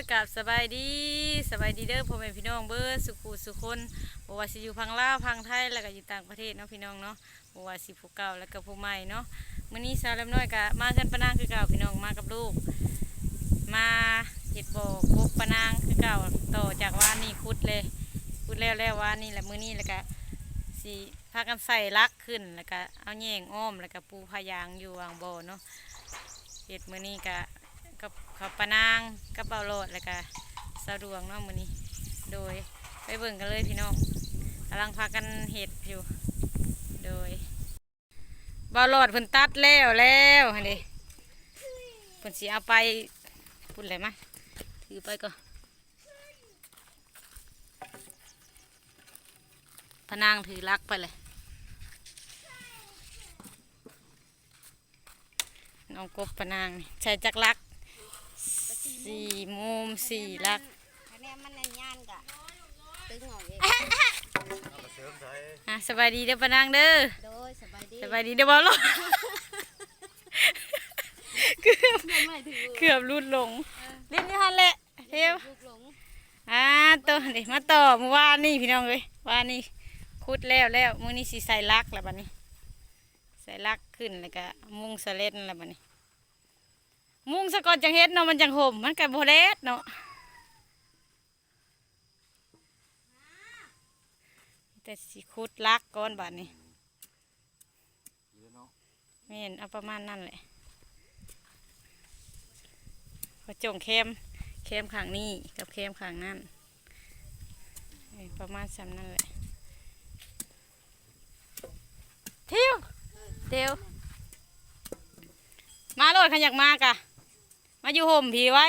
ยกับสบายดีสบายดีเด้อพ่อแม่พี่น้องเบิร์สุขุสุคนบ่ว่าสิอยู่พังลาวพังไทยแล้วก็อยู่ต่างประเทศเนาะพี่น้องเนาะบ่ว่าสิผู้เก่าแล้วก็ผู้ใหม่เนาะมื้อนี้สาวเล็น้อยก็มากันปะนางคือเก่าพี่น้องมากับลูก มาเฮ็ดบ่อกบปะนางคือเก่าต่อจากว่านี่ขุดเลยขุดแล้วแล้วว่านี่แหละมื้อนี้แล้วก็สิพากันใส่ลักขึ้นแล้วก็เอาแยงอ้อมแล้วก็ปูพายางอยู่วางบ่อเนาะเฮ็ดมื้อนี้ก็กับ ข้าวปนางกับเบาโลดแล้วก็สะดวงเนาะมื้อนี้ โดยไปเบิ่งกันเลยพี่น้องกำลังพากันเห็ดอยู่ โดยเบาโลดเพิ่นตัดแล้วแล้วหั่นดิเพิ่นสิเอาไปพูดอะไรมาถือไปก่อนพนางถือลักไปเลย น้องกบพนางใช้จักลัก สี่มุมสี่ลักคะแนนมันนั่นย่านกะตึงออกเองอะสบายดีเด้อปะนางเด้อโดยสบายดีสบายดีเด้อบอลลูนเกือบไม่ถือเกือบรุดลงเล่นนี่ฮันแหละเทียวลูกหลงอ่าตัวเดี๋ยวมาต่อเมื่อวานนี่พี่น้องเลยวานนี่คุดแล้วแล้วมื้อนี้สิใส่ลักแล้วบัดนี้ ใส่ลักขึ้นแล้วก็มุงสะเล็ดแล้วบัดนี้ มุงสะกอนจังเฮ็ดเนาะมันจังห่มมันก็บ่เล็ดเนาะแต่สิคุดลักก่อนบัดนี้แม่นเอาประมาณนั่นแหละพอจงเข้มเข้มข้างนี้กับเข้มข้างนั่นอ้ยประมาณซ้ำนั่นแหละเที่ยวเที่ยวมาโลดขันอยากมากะ มาอยู่ห่มผีไว้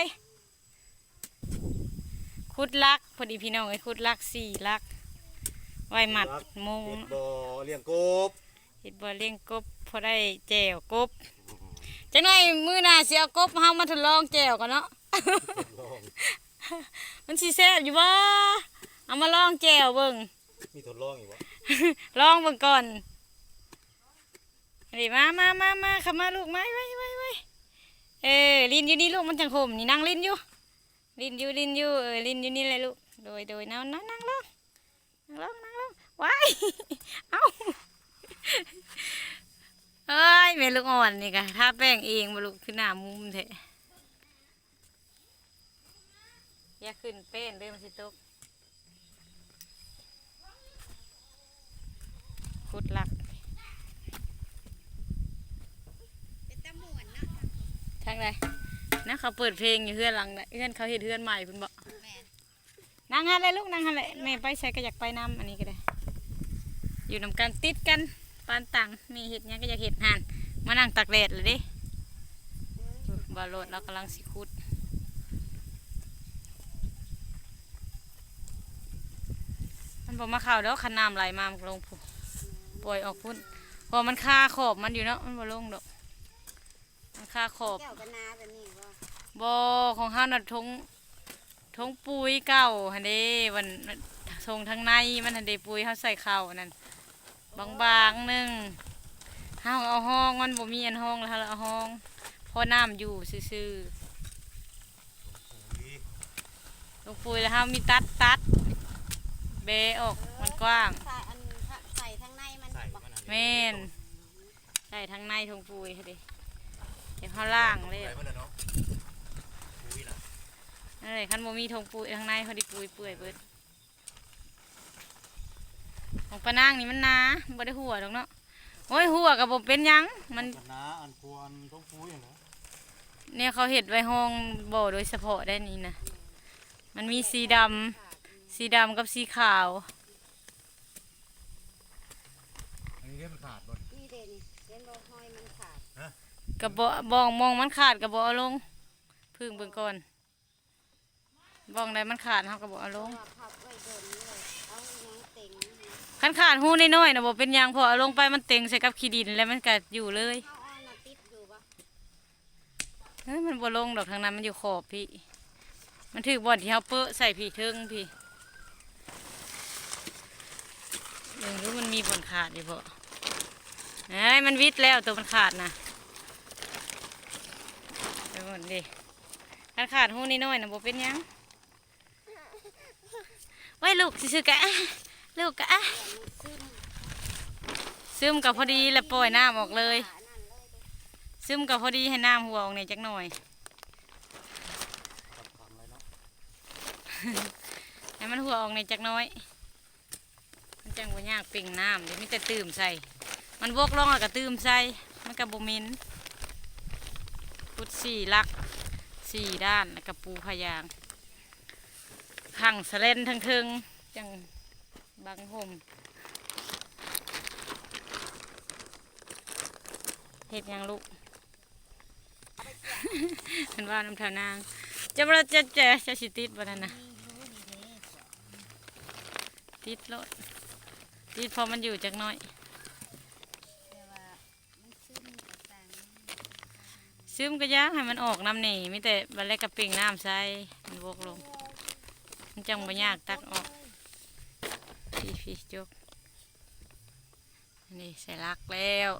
คุดลักพอดีพี่น้องไอ้ยคุดลักสี่ลัก ไว้หมัดมุงเฮ็ดบ่เลี้ยงกบเห็ดบัวเลี้ยงกบพอได้แจวกบจังหน่อยมือหน้าสิเอากบเฮามาทดลองแจวกันเนาะลองมันสิแซ่บอยู่บ่เอามาลองแจวเบิ่งมีทดลองอีกบ่ลองเบิ่งก่อนนี่มามามามาเข้ามาลูกมาไว้ไว้ไว้ เออลินอยู่นี่ลูกมันจังขมนี่นั่งลินอยู่ลินอยู่ลินอยู่เออลินอยู่นี่เลยลูกโดยโดยนั่งนั่งนั่งลงนั่งลงนั่งลงว้เอ้าเอ้ยแม่ลูกอ่อนนี่กะถ้าแป้งเองมาลูกขึ้นหน้ามุมเถอะอย่าขึ้นเป้นเริ่มสิตกขุดหลัก เป็นตะหมวนเนาะ ทางใดนะเขาเปิดเพลงอยู่เฮือนหลังน่ะเฮือนเขาเห็นเฮือนใหม่เพิ่นบอกแม่นางฮันเลยลูกนางฮันเลยแม่ไปใช้ก็อยากไปน้ำอันนี้ก็ได้ อยู่นำกันติดกันปานตังมีเห็ดหยังก็อยากเห็ดหันมานั่งตักแดดเลยเดิบาโลดเรากำลังสิคุดมันบอกมาข่าวแล้วคันน้ำไหลมามันก็ลงพุ่นปล่อยออกพุ่นเพอมันคาขอบมันอยู่เนาะมันบ่ลงดอกมัน คาขอบแก้วกันนาแบบนี้บ่บอของเฮาน่ะทงทงปุ๋ยเก่าหันเด้วันทงทางในมันหันเด้ปุ๋ยเฮาใส่ข้าวนั่นบางๆหนึงเฮาเอาห้องมันบ่มีอันห้องแล้วเฮาเอาห้องพอน้ำอยู่ซื่อๆลงปุ๋ยแล้วเฮามีตัดตัดเบออกมันกว้างใส่อันใส่ทั้งในมันใส่บ่มันอันนี้แม่นใส่ทางในทงปุ๋ยหันเด้ เดี๋ยวเฮาล่างเลยใส่มันน่ะเนาะอุ้ยน่ะนั่นแหละคันโมมีทงปุยข้างในเขาไดิปุยเปื่อยเบิดของปะนางนี่มันหนาบ่ได้หัวดอกเนาะโอ้ยหัวกับผมเป็นหยังมันกันนาอันควรต้องปุ้ยอะนะเนี่ยเขาเห็ดไว้ห้องบ่อโดยเฉพาะได้นี่นะมันมีสีดำสีดำกับสีขาว อันนี้เรียกมันขาดบ่ นี่เด่นเด่นบ่ห้อยมันขาด กับบ่บองมองมันขาดกับบ่เอาลง พึ่งเบิ่งก่อนบองใดมันขาดเขากับบ่เอลงว่าพับไว้โดนนี่เอาหยังเต็งนี่คันขาดหูน้อยๆนะบ่เป็นยังพอเอาลงไปมันเต็งใส่กับขี้ดินแล้วมันก็อยู่เลยเฮ้ยมันบ่ลงดอกทางนั้นมันอยู่ขอบพี่ มันถือบ่อนที่เขาเปอะใส่พี่เทิงพี่เรื่องรู้มันมีบ่อนขาดอยู่พอเอ้ยมันวิดแล้วตัวมันขาดนะ ไปหมดดิขคันขาดหูนิดหน่อยนะบ่เป็นหยังไว้ลูกซื่อๆกะลูกกะมันซึมซึมกับพอดีแล้วปล่อยน้ำออกเลยขานั่นเลยเด้อซึมกับพอดีให้น้ำหัวออกในอยจักหน่อยกับขังเลยเนาะให้มันหัวออกในอยจักหน้อย มันจังบ่ยากเป่งน้ำเดี๋ยวมีแต่ตื่มใส่ มันบกลงแล้วก็ตื่มใส่ มันก็บ่เหมิน พุดสี่ลักสี่ด้านแล้วก็ปูพยางขังสเลนทั้งทึงจังบังห่มเฮ็ดยังลูกเห็นว่าน้ำเท่านางจะบ่จะจะจะสิติดบ่นั่นนะติดรถติดพอมันอยู่จักหน้อย แต่ว่ามันซึมกับต่าง ซึมก็ยากให้มันออกน้ำหนีมีแต่บันเล็กกระปิ่งน้ำใส่มันบกลง มันจังบ่ยากตักออกพี่พี่จกนี่ใส่ลักแล้ว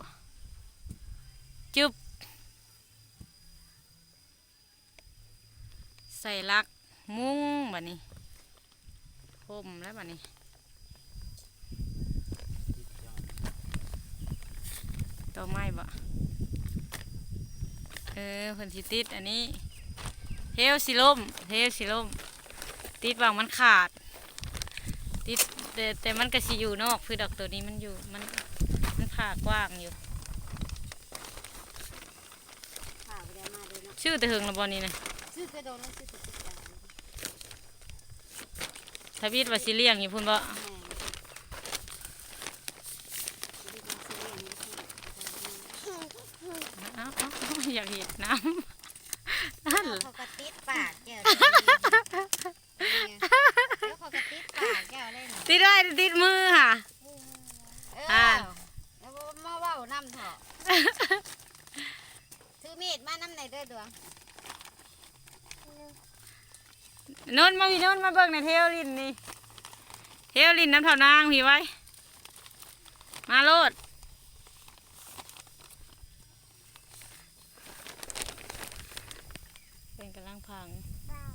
จุบใส่ลักมุ้งแบัดนี้พรมแล้วบัดนี้ต่อไม้บ่ เออเพิ่นสิติดอันนี้เฮลสิล่มเฮลสิล่มติดวางมันขาด ติดแต่แต่มันก็สิอยู่นอกคือดอกตัวนี้มันอยู่มันมันผ่ากว้างอยู่ขาไปได้มาดีเนาะชื่อแต่เฮิงละบอนี่นะซื้อกระโดดแล้วซื้อตุ๊กตาทวีตว่าสิเลี้ยงอยู่พุ่นบ่ แม่ดีมาซื้อเองนี่ เอ้าเอ้าเอ้าอยากเห็ดน้ำนั่นเขาก็ติดปากแก้วแล้วเขาก็ติดปากแก้วเลยนะติดได้ติดมือค่ะ เออแล้วมาเว้าน้ำเถอะถือมีดมาน้ำไหนเด้อดวงนนท์มาพี่นนท์มาเบิ่งในเทวลินนี่เทวลินน้ำเท่านางพี่ไว้ มาโลด เป็นกำลังพัง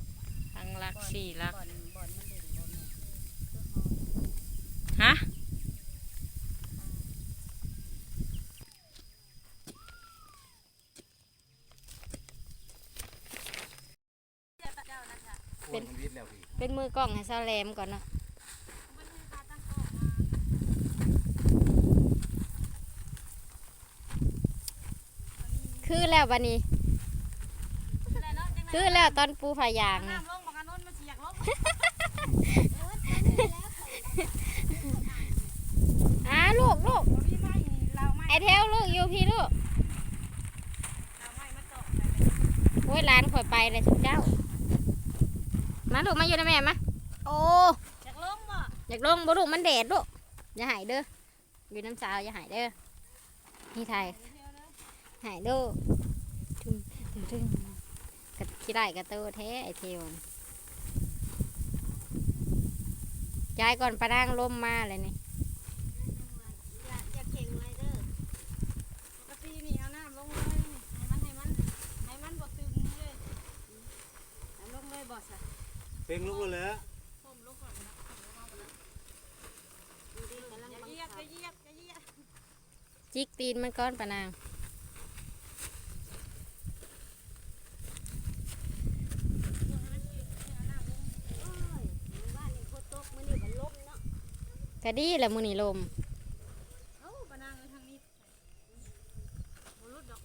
พังลักสี่ลักบ่อนบ่อนมันเด่นบ่อนฮะเป็นวิทย์แล้วพี่เป็นมือกล้องให้เซาแหลมก่อนเนาะคือแล้วบันนี้ คือแล้วตอนปูผายางนี่น้ำลงบักอันนนท์มันเสียกลงอ่าลูกลูกพี่ไม่เราไม่ไอเทวลูกอยู่พี่ลูกเราไม่มาตกโอ้ยร้านข่อยไปเลยทุกเจ้า มาลูกมาอยู่นะแม่มาโอ้อยากลงบ่อยากลงบ่ลูกมันแดดลูกอย่าหายเด้ออยู่น้ำสาวอย่าหายเด้อนี่ไทยหายเด้อทุ่มทุ่มทุ่ม กะขี้ได้กระโตแท้ไอเทวน่ะยายก่อนปะนางลมมาเลยนี่อย่าเข่งเลยเด้อปกตินี่เอาน้ำลงเลยให้มันให้มันให้มันบ่ตึงเลย เอาลงเลยบอสอะ เป็นลูกเลย ผมลงก่อนนะ ดูดิกำลัง อย่า บัง เหยียบ คั อบ ย่าเหยียบอย่าเหยียบ จิกตีนมันก้อนปะนาง ก็ดีแหละมือนี่ลม เอ้าปะนางเลยทางนี้บ่รุดดอก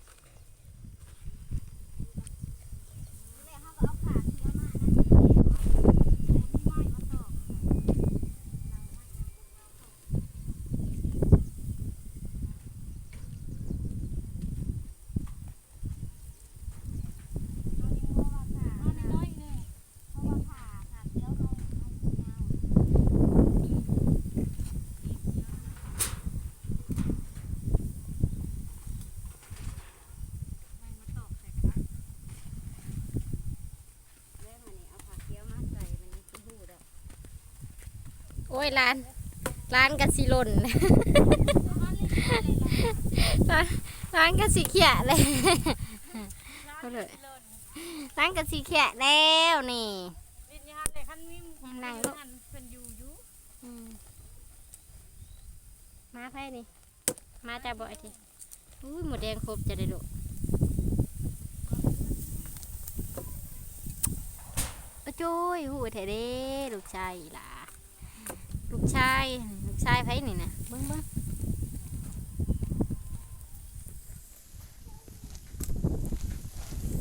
โอ้ยร้าน ร้านกะสิล่นร้านร้านกะสิเขียเลยเอาเลยตั้งกะสีแขะแล้วนี่นั่งลูกอันเป็นอยู่อยู่อืมมาไพ่นี่มาจากบ่อยทีอุ้ยหมดแดงครบจะได้ลูกโอ้ยหูแท้เด้ลูกชายล่ะ ลูกชายลูกชายไพ่นี่นะเบิ้งเบิ้ง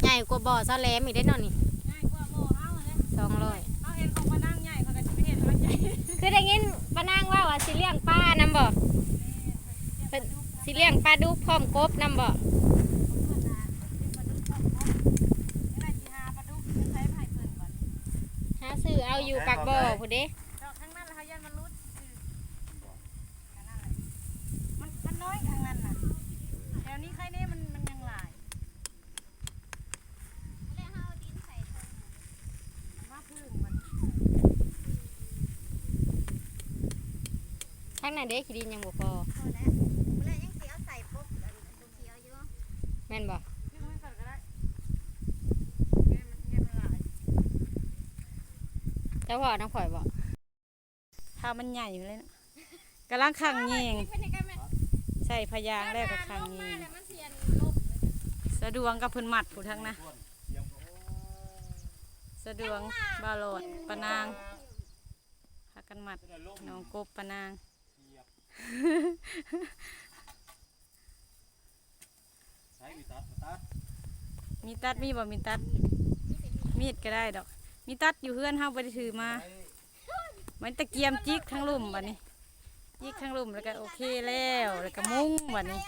ใหญ่กว่าบ่อซาแหลมอีกได้เนอนนี่ง่ายกว่าโมเอาเลยสองร้อยเอาเห็นของมานั่งใหญ่เขาก็จะไม่เห็นมันใหญ่คือได้ยินป้านางว่าว่าสิเลี้ยงปลานำบ่เป็นสิเลี้ยงปลาดุกพร้อมกบนำบ่ไม่ได้สิหาปลาดุกใช้ไผ่เปิ่นก่อนหาซื้อเอาอยู่ปากบ่อผู้เด้ ดอกข้างนั้นเขายันมันรุดมันมันน้อยข้างนั้นน่ะแถวนี้ใครเนี่ยมันมันยังหลายมาพึ่งมัน ทางนั้นเด้ขี้ดินยังบ่พอแม่นบ่นี่มันก่อนก็ได้แกมันแกมันหลายเจ้าพ่อน้องข่อยบ่ถ้ามันใหญ่อยู่เลยนะกำลังขังเงียงใส่พยางแล้วก็ขังเงียงสะดวงกับเพิ่นหมัดผู้ทั้งนะ สะดวงบาโลดปะนางพากันหมัดน้องกบปะนาง ใช้มีตัดมาตัดมีตัดมีบ่มีตัด มีดก็ได้ดอก มีตัดอยู่เฮือนเฮาบ่ได้ถือมา มันตะเกียมจิกทั้งลุ่มบัดนี้ จิกทั้งลุ่มแล้วก็โอเคแล้ว แล้วก็มุ้งบัดนี้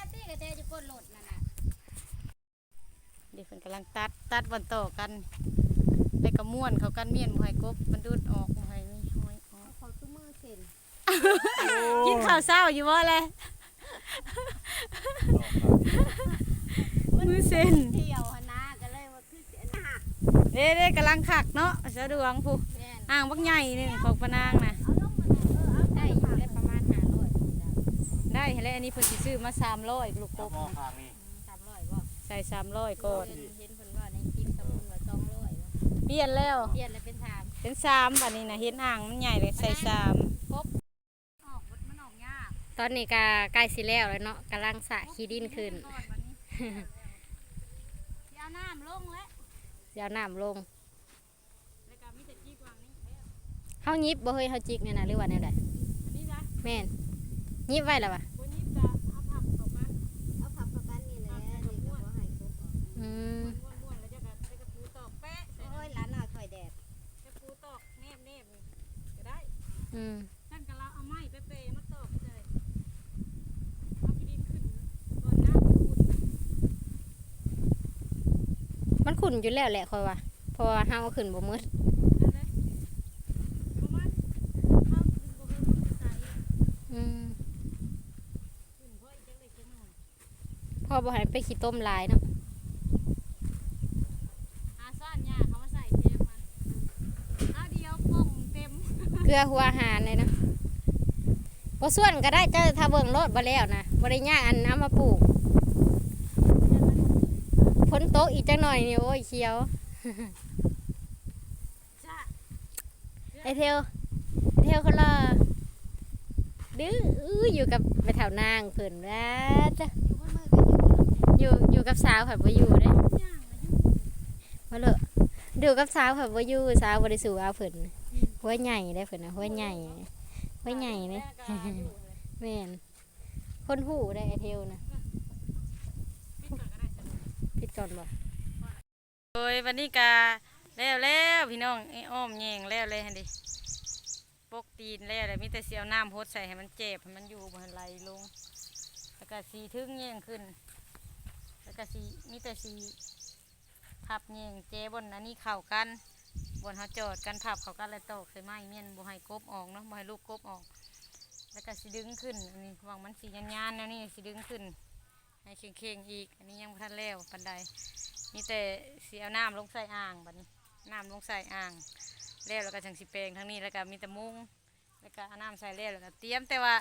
เดี๋ยวเพิ่นกำลังตัดตัดวันต่อกัน แล้วก็ม้วนเขากันเมียนบ่ให้กบมันดูดออก กินข้าวเศร้าอยู่บ่เลยมือเส้นเที่ยวหนาก็เลยว่าคือเสียหนัเด้เด้กำลังขักเนาะเสะดวงผู้แม่นอ่างบักใหญ่นี่ของพนางน่ะได้อยประมาณห้าร้อยได้เลยอันนี้เพิ่นสิซื้อมา300ลูกกบอส่สามร้อยบ่ก่อนเาในคลิปมุนองร้อยเปลี่ยนแล้ว เปลี่ยนเลยเป็นสามเป็นซามวันนี้นะเห็นอ่างมันใหญ่เลยใส่ซาม อนนี้ก็ใกล้สิแล้วแล้วเนาะกำลังสระขี้ดินขึ้นยาน้ำลงแล้วยาวน้ำลงแล้วก็มีแต่จีกวางนี่เฮายิบบ่เฮ้ยเฮาจิกเนี่ยนะหรือว่าแนวใดอันนี้นะแม่นยิบไว้แล้ววะบนนี้จะเอาผักเข้ามาเอา นขุ่นอยู่แล้วแหละคอยว่าเพราะว่าเฮาเอาขึ้นบ่หมืดนั่นเลยประมาณเอาขึ้นบ่เพิ่มขึ้นใส่อืมขึ้นเพราะอีกจังเล็กจังหน่อยพ่อบ่ให้ไปขี้ต้มหลายเนาะอาซ่านยาเขามาใส่เทมมันเอาเดียวป่งเต็มเกลือหัวอาหารเลยนะบ่ส่วนก็ได้เจ้าถ้าเบิ่งรถบ่แล้วนะบ่ได้ยากอันเอามาปลูกฝน ตกอีกจังหน่อยนี่โอ้ยเขียวจ้าไอเทวไอเทวคนละดื้ออื้ออยู่กับไปแถวนางเพิ่นว่าจ้ะอยู่บนมือกันอยู่อยู่อยู่กับสาวค่ะบ่อยู่เด้ย่างอายุมาเลยดูกับสาวค่ะบ่อยู่สาวบ่ได้สู่เอาเพิ่นหัวใหญ่ได้เพิ่นน่ะหัวใหญ่หัวใหญ่เด้แม่นคนหูได้ไอเทวนะ ผิดก่อนบ่โอ้ยวันนี้กาแล้วแล้วพี่น้องไอ้อ้อมแยงแล้วเลยฮันดิปกตีนแล้วเลยมีแต่เสียวน้ำพดใส่ให้มันเจ็บให้มันอยู่บนไหลลงแล้วก็สีทึ่งแยงขึ้น แล้วก็สีมีแต่สีพับแยงเจบนอันนี้เข่ากันบนเขาจอดกันพับเขากันแล้วตอกใส่ไม้เมียนบ่ให้กบออกเนาะบ่ให้ลูกกบออก แล้วก็สีดึงขึ้นอันนี้หวังมันสียานๆแล้วนี่สีดึงขึ้น ให้เข่งๆอีก อันนี้ยังบ่ทันแล้วปันใดมีแต่เสียน้ำลงใส่อ่างบัดนี้น้ำลงใส่อ่าง แล้วแล้วก็จังสิแปลงทั้งนี้แล้วก็มีแต่มุ้งแล้วก็น้ำใส่แล้วแล้วก็เตรียมแต่ว่า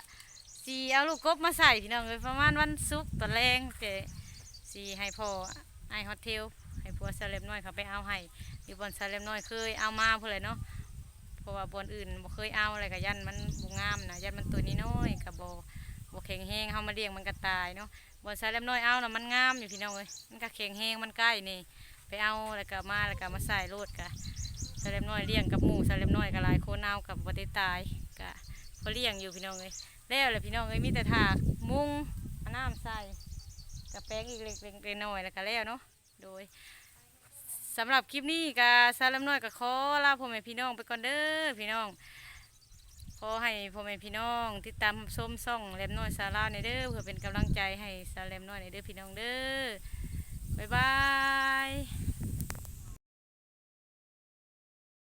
สีเอาลูกกบมาใส่พี่น้องเลยประมาณวันศุกร์ตอนแรงแต่สีให้พ่อไอฮอตเทลให้ผัวซาเลมน้อยเขาไปเอาให้อยู่บนซาเลมน้อยเคยเอามาเพื่อเลยเนาะเพราะว่าบนอื่นบ่เคยเอาอะไรกับยันมันบ่งามนะยันมันตัวนี้น้อยกับบ่บ่แข็งแรงเฮามาเลี้ยงมันก็ตายเนาะ บอนซเลมน้อยเอาน่ะมันงามอยู่พี่น้องเอ้ยมันก็แข็งแรงมันใกล้นี่ ไปเอาแล้วก็มาแล้วก็มาใส่รถกะไซเลมน้อยเลี้ยงกับหมูไซเลมน้อยก็หลายโคนเอากับบ่ได้ตายกะก็เลี้ยงอยู่พี่น้องเอ้ยแล้วแหละพี่น้องเอ้ยมีแต่ถากมุงอาน้ำใส่กับแป้งอีกเล็กๆน้อยแล้วก็แล้วเนาะโดยสำหรับคลิปนี้กะซาเลมน้อยก็ขอลาพ่อแม่พี่น้องไปก่อนเด้อพี่น้อง ขอให้พ่อแม่พี่น้องติดตามส้มซ่องแลมน้อยซาลาในเด้อเพื่อเป็นกำลังใจให้ซาแลมน้อยในเด้อพี่น้องเด้อบ๊ายบาย